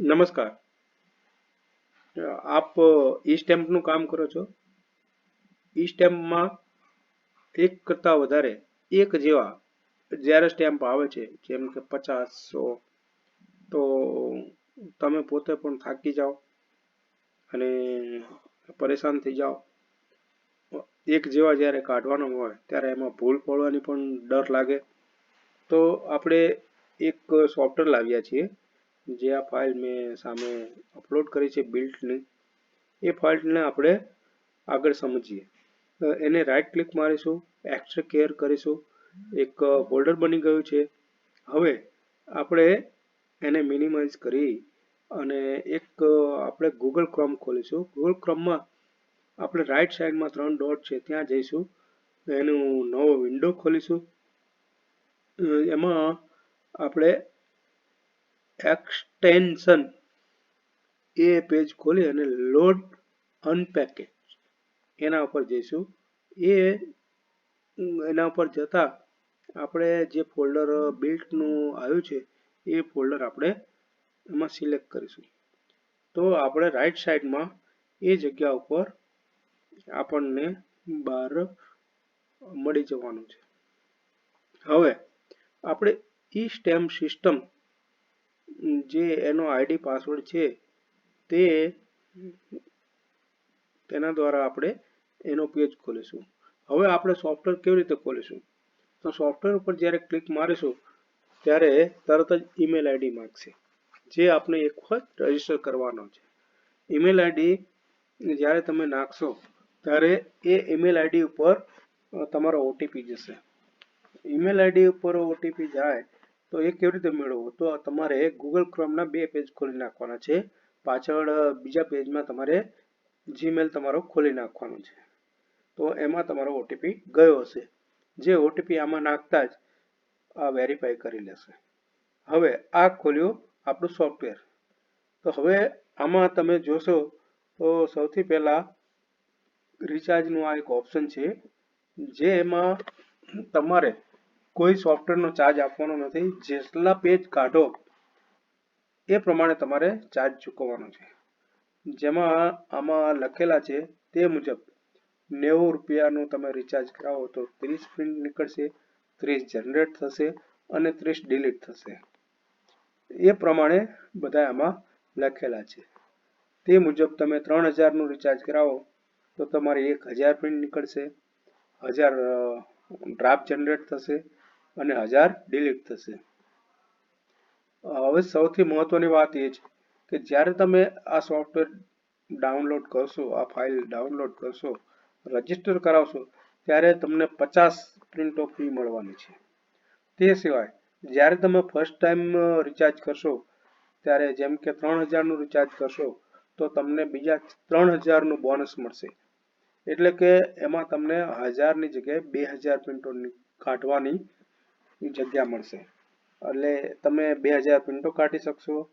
નમસ્કાર. આપ ઈ સ્ટેમ્પનું કામ કરો છો? ઈ સ્ટેમ્પમાં એક કરતાં વધારે, એક જેવા જ્યારે સ્ટેમ્પ આવે છે, જેમ કે પચાસ સો તો તમે પોતે પણ થાકી જાઓ અને પરેશાન થઈ જાઓ. એક જેવા જ્યારે કાઢવાનો હોય, ત્યારે એમાં ભૂલ પડવાની પણ ડર લાગે. તો આપણે એક સોફ્ટવેર લાવ્યા છીએ. જે આ ફાઇલ મેં સામે અપલોડ કરી છે બિલ્ટની એ ફાઇલને આપણે આગળ સમજીએ. એને રાઇટ ક્લિક મારીશું એક્સ્ટ્રા કેર કરીશું, એક ફોલ્ડર બની ગયું છે. હવે આપણે એને મિનિમાઇઝ કરી અને એક આપણે ગૂગલ ક્રોમ ખોલીશું. ગૂગલ ક્રોમમાં આપણે રાઈટ સાઈડમાં ત્રણ ડોટ છે, ત્યાં જઈશું. એનું નવો વિન્ડો ખોલીશું. એમાં આપણે એક્સટેન્શન એ પેજ ખોલી અને લોડ અનપેકેજ એના ઉપર જઈશું. એ, એના ઉપર જતા આપણે જે ફોલ્ડર બિલ્ટનું આવ્યું છે, એ ફોલ્ડર આપણે એમાં સિલેક્ટ કરીશું. તો આપણે રાઈટ સાઈડમાં એ જગ્યા ઉપર આપણને બહાર મળી જવાનું છે. હવે, આપણે ઈ સ્ટેમ્પ સિસ્ટમ જે એનો આઈડી પાસવર્ડ છે, તે તેના દ્વારા આપણે એનો પેજ ખોલીશું. હવે આપણે સોફ્ટવેર કેવી રીતે ખોલીશું? તો સોફ્ટવેર ઉપર જ્યારે ક્લિક મારીશું, ત્યારે તરત જ ઈમેલ આઈડી માંગશે, જે આપણે એક વખત રજિસ્ટર કરવાનો છે. ઈમેલ આઈડી જ્યારે તમે નાખશો, ત્યારે એ ઈમેલ આઈડી ઉપર તમારો ઓટીપી જશે. ઈમેલ આઈડી ઉપર ઓટીપી જાય તો એ કેવી રીતે મેળવવો? તો તમારે ગૂગલ ક્રોમના બે પેજ ખોલી નાખવાના છે. પાછળ બીજા પેજમાં તમારે જીમેલ તમારો ખોલી નાખવાનો છે. તો એમાં તમારો ઓટીપી ગયો હશે. જે ઓટીપી આમાં નાખતા જ આ વેરીફાઈ કરી લેશે. હવે આ ખોલ્યું આપણું સોફ્ટવેર તો હવે આમાં તમે જોશો તો સૌથી પહેલાં રિચાર્જનું આ એક ઓપ્શન છે. જે એમાં તમારે કોઈ સોફ્ટવેરનો ચાર્જ આપવાનો નથી, જેટલા પેજ કાઢો, એ પ્રમાણે તમારે ચાર્જ ચૂકવવાનો છે. જેમાં આમાં લખેલા છે, તે મુજબ નેવું રૂપિયાનું તમે રિચાર્જ કરાવો તો ત્રીસ પ્રિન્ટ નીકળશે, ત્રીસ જનરેટ થશે અને ત્રીસ ડિલીટ થશે. એ પ્રમાણે બધા આમાં લખેલા છે. તે મુજબ તમે ત્રણ હજારનું રિચાર્જ કરાવો તો તમારે એક હજાર પ્રિન્ટ નીકળશે, હજાર ડ્રાફ્ટ જનરેટ થશે અને હજાર ડિલીટ થશે. હવે સૌથી મહત્વની વાત એ છે કે જ્યારે તમે આ સોફ્ટવેર ડાઉનલોડ કરશો, આ ફાઇલ ડાઉનલોડ કરશો રજિસ્ટર કરાવશો, ત્યારે તમને પચાસ પ્રિન્ટો ફી મળવાની છે. તે સિવાય, જ્યારે તમે ફર્સ્ટ ટાઈમ રિચાર્જ કરશો, ત્યારે જેમ કે ત્રણ હજારનું રિચાર્જ કરશો, તો તમને બીજા ત્રણ હજારનું બોનસ મળશે. એટલે કે એમાં તમને હજારની જગ્યાએ બે હજાર પ્રિન્ટો કાઢવાની જગ્યા મળશે. એટલે તમે બે હજાર પ્રિન્ટો કાઢી શકશો,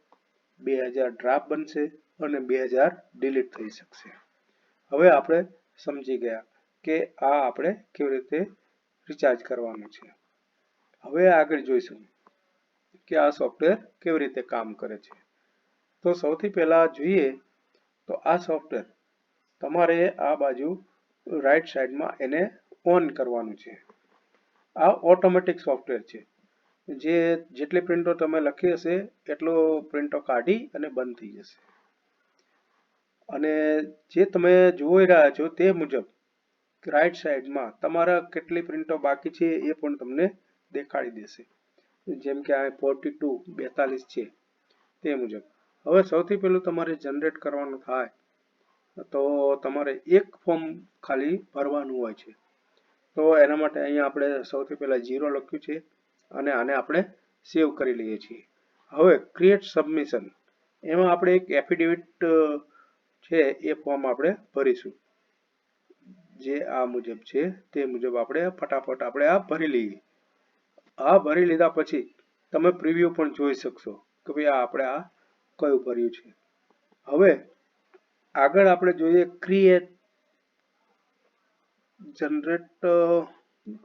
બે હજાર ડ્રાફ્ટ બનશે અને બે હજાર ડિલીટ થઈ શકશે. હવે આપણે સમજી ગયા કે આ આપણે કેવી રીતે રિચાર્જ કરવાનું છે. હવે આગળ જોઈશું કે આ સોફ્ટવેર કેવી રીતે કામ કરે છે. તો સૌથી પહેલા જોઈએ તો આ સોફ્ટવેર તમારે આ બાજુ રાઈટ સાઈડમાં એને ઓન કરવાનું છે. આ ઓટોમેટિક સોફ્ટવેર છે. જે જેટલી પ્રિન્ટો તમે લખી હશે, એટલો પ્રિન્ટો કાઢી અને બંધ થઈ જશે. અને જે તમે જોઈ રહ્યા છો તે મુજબ રાઈટ સાઈડમાં તમારા કેટલી પ્રિન્ટો બાકી છે એ પણ તમને દેખાડી દેશે. જેમ કે આ ફોર્ટી ટુ બેતાલીસ છે તે મુજબ. હવે સૌથી પહેલું તમારે જનરેટ કરવાનું થાય, તો તમારે એક ફોર્મ ખાલી ભરવાનું હોય છે. તો એના માટે અહીંયા આપણે સૌથી પહેલાં જીરો લખ્યું છે અને આને આપણે સેવ કરી લઈએ છીએ. હવે ક્રિએટ સબમિશન એમાં આપણે એક એફિડેવિટ છે એ ફોર્મ આપણે ભરીશું. જે આ મુજબ છે તે મુજબ આપણે ફટાફટ આપણે આ ભરી લઈએ. આ ભરી લીધા પછી તમે પ્રિવ્યુ પણ જોઈ શકશો કે ભાઈ આ આપણે આ કયું ભર્યું છે. હવે આગળ આપણે જોઈએ ક્રિએટ જનરેટ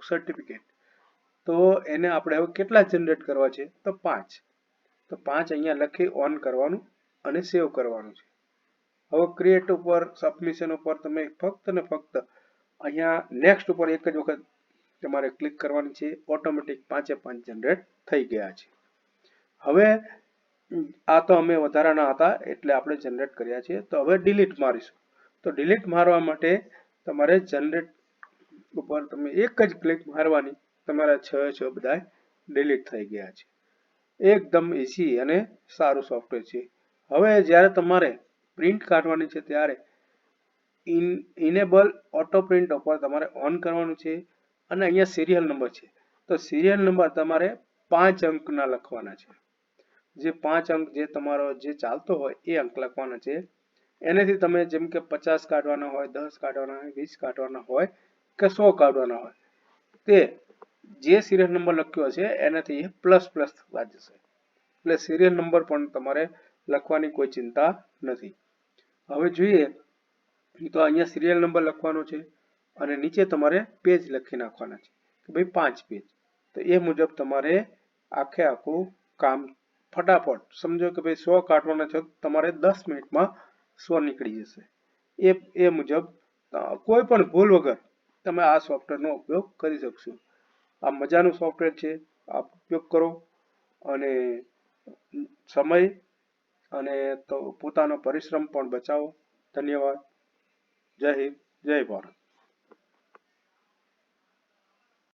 સર્ટિફિકેટ તો એને આપણે કેટલા જનરેટ કરવા છે? તો પાંચ. તો પાંચ અહીંયા લખી ઓન કરવાનું અને સેવ કરવાનું છે. હવે ક્રિએટ ઉપર સબમિશન ઉપર તમે ફક્ત ને ફક્ત અહીંયા નેક્સ્ટ ઉપર એક જ વખત તમારે ક્લિક કરવાની છે. ઓટોમેટિક પાંચે પાંચ જનરેટ થઈ ગયા છે. હવે આ તો અમે વધારાના હતા એટલે આપણે જનરેટ કર્યા છે. તો હવે ડિલીટ મારીશું. તો ડિલીટ મારવા માટે તમારે જનરેટ ઉપર તમે એક જ ક્લિક મારવાની તમારા છ છ બધા ડિલીટ થઈ ગયા છે. એકદમ ઇઝી અને સારું સોફ્ટવેર છે. હવે જ્યારે તમારે પ્રિન્ટ કાઢવાની છે ત્યારે ઇન ઇનેબલ ઓટો પ્રિન્ટ ઉપર તમારે ઓન કરવાનું છે અને અહીંયા સિરિયલ નંબર છે. તો સિરિયલ નંબર તમારે પાંચ અંકના લખવાના છે. જે પાંચ અંક જે તમારો જે ચાલતો હોય એ અંક લખવાના છે. એનાથી તમે જેમ કે પચાસ કાઢવાના હોય, દસ કાઢવાના હોય, વીસ કાઢવાના હોય કે સો કાઢવાના હોય. તે જે સિરિયલ નંબર લખ્યો છે એનાથી પ્લસ પ્લસ થવા જશે. એટલે સિરિયલ નંબર પણ તમારે લખવાની કોઈ ચિંતા નથી. હવે જોઈએ, તો અહીંયા સિરિયલ નંબર લખવાનો છે અને નીચે તમારે પેજ લખી નાખવાના છે. કે ભાઈ પાંચ પેજ તો એ મુજબ તમારે આખે આખું કામ ફટાફટ, સમજો કે ભાઈ સો કાઢવાના છે તમારે દસ મિનિટમાં સો નીકળી જશે. એ એ મુજબ કોઈ પણ ભૂલ વગર તમે આ સોફ્ટવેરનો ઉપયોગ કરી શકશો. આ મજાનું સોફ્ટવેર છે આ ઉપયોગ કરો અને સમય અને તો પોતાનો પરિશ્રમ પણ બચાવો. ધન્યવાદ. જય હિન્દ, જય ભારત.